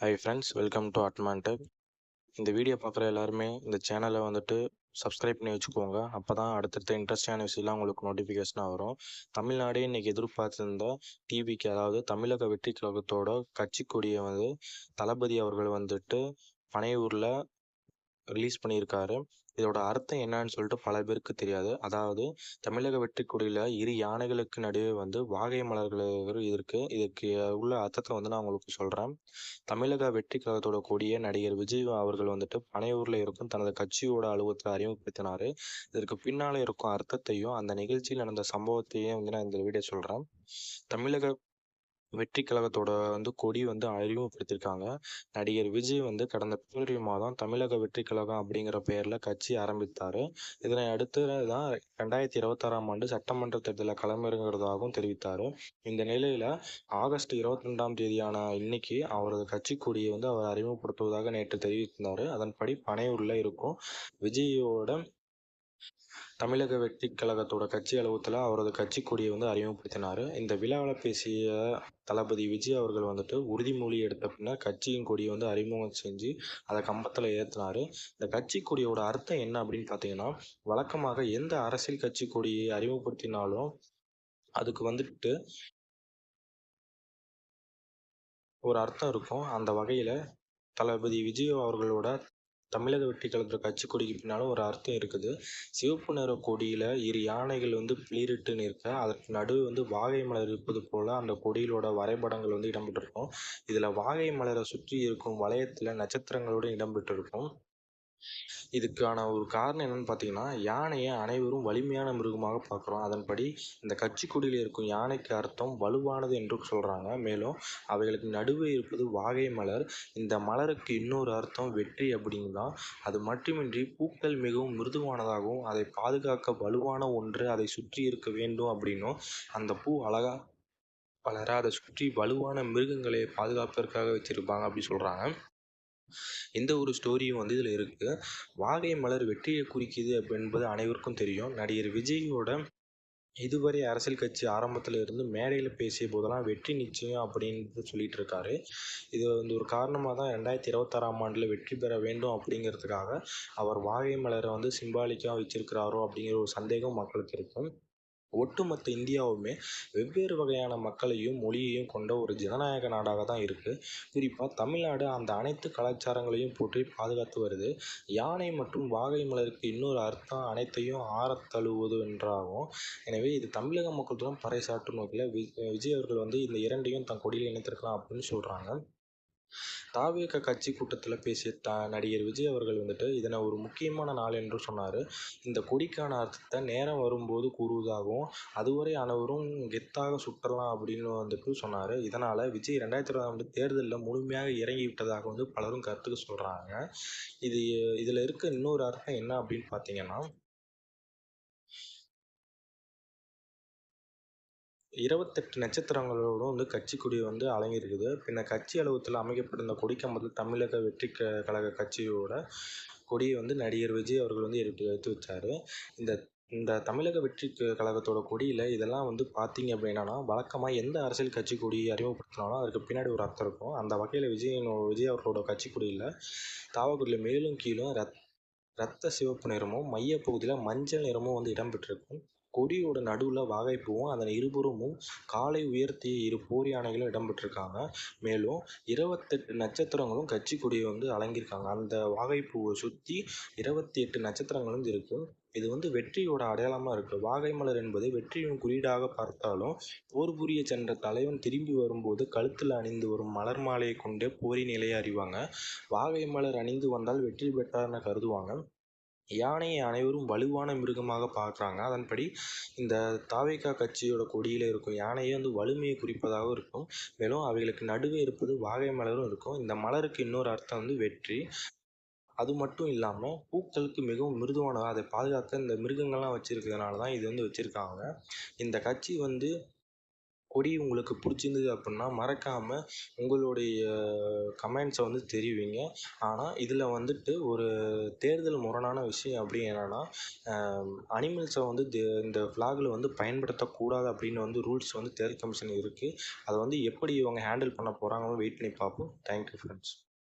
High friends welcome to அட்மான்டெக் இந்த video பார்க்குற எல்லாருமே இந்த சேனலை வந்துட்டு சப்ஸ்கிரைப் பண்ணி வச்சுக்கோங்க. அப்போ தான் அடுத்தடுத்த இன்ட்ரெஸ்டான விஷயம்லாம் உங்களுக்கு நோட்டிஃபிகேஷனாக வரும். தமிழ்நாடே இன்றைக்கி எதிர்பார்த்துருந்த டிவிக்கு அதாவது தமிழக வெற்றி கழகத்தோட கட்சி கொடியை வந்து தளபதி அவர்கள் வந்துட்டு பனையூரில் ரிலீஸ் பண்ணியிருக்காரு. இதோட அர்த்தம் என்னன்னு சொல்லிட்டு பல பேருக்கு தெரியாது. அதாவது தமிழக வெற்றி இரு யானைகளுக்கு நடுவே வந்து வாகை மலர்கள் இருக்கு. இதுக்கு உள்ள அர்த்தத்தை வந்து நான் உங்களுக்கு சொல்கிறேன் தமிழக வெற்றி கழகத்தோட கொடியை நடிகர் விஜய் அவர்கள் வந்துட்டு பனையூரில் இருக்கும் தனது கட்சியோட அலுவலகத்தில் அறிமுகப்படுத்தினார். இதற்கு பின்னால் இருக்கும் அர்த்தத்தையும் அந்த நிகழ்ச்சியில் நடந்த சம்பவத்தையும் வந்து நான் இந்த வீடியோ சொல்கிறேன் தமிழக வெற்றி கழகத்தோட வந்து கொடி வந்து அறிமுகப்படுத்தியிருக்காங்க நடிகர் விஜய் வந்து கடந்த பிப்ரவரி மாதம் தமிழக வெற்றி கழகம் அப்படிங்கிற பெயரில் கட்சி ஆரம்பித்தார். இதனை அடுத்து தான் ரெண்டாயிரத்தி இருபத்தாறாம் ஆண்டு சட்டமன்ற தேர்தலில் களமிறங்குறதாகவும் தெரிவித்தார். இந்த நிலையில் ஆகஸ்ட் இருபத்தி ரெண்டாம் தேதியான இன்னைக்கு அவரது கட்சி கொடியை வந்து அவர் அறிமுகப்படுத்துவதாக நேற்று தெரிவித்திருந்தார். அதன்படி பனையூரில் இருக்கும் விஜயோட தமிழக வெற்றி கழகத்தோட கட்சி அலுவலகத்தில் அவரது கட்சி கொடியை வந்து அறிமுகப்படுத்தினார். இந்த விழாவில் பேசிய தளபதி விஜய் அவர்கள் வந்துட்டு உறுதிமொழி எடுத்த பின்னர் கட்சியின் கொடியை வந்து அறிமுகம் செஞ்சு அதை கம்பத்தில் ஏற்றினார் இந்த கட்சி கொடியோட அர்த்தம் என்ன அப்படின்னு பார்த்தீங்கன்னா வழக்கமாக எந்த அரசியல் கட்சி கொடியை அறிமுகப்படுத்தினாலும் அதுக்கு வந்துட்டு ஒரு அர்த்தம் இருக்கும். அந்த வகையில் தளபதி விஜய் அவர்களோட தமிழக வெற்றி கழகத்தோட கட்சி கொடிக்கு பின்னாலும் ஒரு அர்த்தம் இருக்குது. சிவப்பு நிற கொடியில் இரு யானைகள் வந்து பிளிரிட்டு நிற்க அதற்கு நடுவே வந்து வாகை மலர் இருப்பது போல் அந்த கொடியிலோட வரைபடங்கள் வந்து இடம்பெற்றிருக்கும். இதில் வாகை மலரை சுற்றி இருக்கும் வளையத்தில் நட்சத்திரங்களோடு இடம்பெற்றிருக்கும் இதுக்கான ஒரு காரணம் என்னன்னு பார்த்தீங்கன்னா யானையை அனைவரும் வலிமையான மிருகமாக பார்க்குறோம். அதன்படி இந்த கட்சி இருக்கும் யானைக்கு அர்த்தம் வலுவானது என்று சொல்கிறாங்க மேலும் அவைகளுக்கு நடுவே இருப்பது வாகை மலர். இந்த மலருக்கு இன்னொரு அர்த்தம் வெற்றி அப்படிங்கிறதான் அது மட்டுமின்றி பூக்கள் மிகவும் மிருதுவானதாகவும் அதை பாதுகாக்க வலுவான ஒன்று அதை சுற்றி இருக்க வேண்டும் அப்படின்னும் அந்த பூ அழகா வளர அதை சுற்றி வலுவான மிருகங்களை பாதுகாப்பதற்காக வச்சுருப்பாங்க அப்படி சொல்கிறாங்க இந்த ஒரு ஸ்டோரியும் வந்து இதில் இருக்குது வாகை மலர் வெற்றியை குறிக்குது என்பது அனைவருக்கும் தெரியும். நடிகர் விஜயோட இதுவரை அரசியல் கட்சி ஆரம்பத்தில் இருந்து மேடையில் பேசிய போதெல்லாம் வெற்றி நிச்சயம் அப்படின்னு சொல்லிட்டு இருக்காரு இது வந்து ஒரு காரணமாக தான் ரெண்டாயிரத்தி இருபத்தாறாம் ஆண்டில் வெற்றி பெற வேண்டும் அப்படிங்கிறதுக்காக அவர் வாகை மலரை வந்து சிம்பாலிக்காக வச்சிருக்கிறாரோ அப்படிங்கிற ஒரு சந்தேகம் மக்களுக்கு இருக்கும். ஒட்டுமொத்த இந்தியாவுமே வெவ்வேறு வகையான மக்களையும் மொழியையும் கொண்ட ஒரு ஜனநாயக நாடாக தான் இருக்குது குறிப்பாக தமிழ்நாடு அந்த அனைத்து கலாச்சாரங்களையும் போற்றி பாதுகாத்து வருது. யானை மற்றும் வாகை மலருக்கு இன்னொரு அர்த்தம் அனைத்தையும் ஆறத் தழுவுவது என்றாகும். எனவே இது தமிழக மக்களுடன் பறைசாற்றும் நோக்கில் விஜய் அவர்கள் வந்து இந்த இரண்டையும் தன் கொடியில் இணைத்திருக்கலாம் அப்படின்னு சொல்கிறாங்க தாவேக கட்சி கூட்டத்தில் பேசிய த நடிகர் விஜய் அவர்கள் வந்துட்டு இதனை ஒரு முக்கியமான நாள் என்று சொன்னார். இந்த கொடிக்கான அர்த்தத்தை நேரம் வரும்போது கூறுவதாகவும் அதுவரை அனைவரும் கெத்தாக சுற்றலாம் அப்படின்னு வந்துட்டு சொன்னார். இதனால் விஜய் ரெண்டாயிரத்தி இருபதாம் தேர்தலில் முழுமையாக இறங்கி விட்டதாக வந்து பலரும் கருத்துக்கு சொல்கிறாங்க இது இதில் இருக்க இன்னொரு அர்த்தம் என்ன அப்படின்னு பார்த்தீங்கன்னா இருபத்தெட்டு நட்சத்திரங்களோடும் வந்து கட்சி கொடி வந்து அலங்கியிருக்குது. பின்ன கட்சி அலுவலகத்தில் அமைக்கப்பட்டிருந்த கொடிக்கம்பத்தில் தமிழக வெற்றி க கழக கட்சியோட கொடியை வந்து நடிகர் விஜய் அவர்கள் வந்து எடுத்து எடுத்து வச்சார். இந்த இந்த தமிழக வெற்றி கழகத்தோட கொடியில் இதெல்லாம் வந்து பார்த்தீங்க அப்படின்னா வழக்கமாக எந்த அரசியல் கட்சி கொடி அறிமுகப்படுத்தினாலும் அதுக்கு பின்னாடி ஒரு அர்த்தம் இருக்கும். அந்த வகையில் விஜயனோ விஜய் அவர்களோட கட்சி கொடியில் தாவக்குடியில் மேலும் கீழும் ரத் ரத்த சிவப்பு நிறமும் மையப்பகுதியில் மஞ்சள் நிறமும் வந்து இடம்பெற்றிருக்கும் கொடியோட நடுவில் வாகைப்பூவும் அதன் இருபுறமும் காலை உயர்த்திய இரு போர் யானைகளும் இடம்பெற்றிருக்காங்க. மேலும் இருபத்தெட்டு நட்சத்திரங்களும் கட்சி கொடியை வந்து அலங்கியிருக்காங்க. அந்த வாகைப்பூவை சுற்றி இருபத்தி எட்டு நட்சத்திரங்களும் இருக்குது இது வந்து வெற்றியோட அடையாளமாக இருக்குது வாகை மலர் என்பது வெற்றியின் குறியீடாக பார்த்தாலும் போர் புரிய சென்ற தலைவன் திரும்பி வரும்போது கழுத்தில் அணிந்து வரும் மலர் மாலையை கொண்டே போரின் நிலையை அறிவாங்க வாகை மலர் அணிந்து வந்தால் வெற்றி பெற்றார்னு கருதுவாங்க. யானையை அனைவரும் வலுவான மிருகமாக பார்க்குறாங்க. அதன்படி இந்த தாவேக்கா கட்சியோட கொடியில் இருக்கும் யானையே வந்து வலிமையை குறிப்பதாகவும் இருக்கும். மேலும் அவைகளுக்கு நடுவே இருப்பது வாகை மலரும் இருக்கும். இந்த மலருக்கு இன்னொரு அர்த்தம் வந்து வெற்றி. அது மட்டும் இல்லாமல் பூக்களுக்கு மிகவும் மிருதுவானதாக அதை பாதுகாக்க இந்த மிருகங்கள்லாம் வச்சுருக்கிறதுனால தான் இது வந்து வச்சுருக்காங்க. இந்த கட்சி வந்து கொடி உங்களுக்கு பிடிச்சிருந்தது அப்புடின்னா மறக்காமல் உங்களுடைய கமெண்ட்ஸை வந்து தெரிவிங்க. ஆனால் இதில் வந்துட்டு ஒரு தேர்தல் முரணான விஷயம் அப்படி என்னென்னா அனிமல்ஸை வந்து இந்த ஃப்ளாகில் வந்து பயன்படுத்தக்கூடாது அப்படின்னு வந்து ரூல்ஸ் வந்து தேர்தல் கமிஷன் இருக்குது அதை வந்து எப்படி இவங்க ஹேண்டில் பண்ண போகிறாங்கன்னு வெயிட் பண்ணி பார்ப்போம். Thank you friends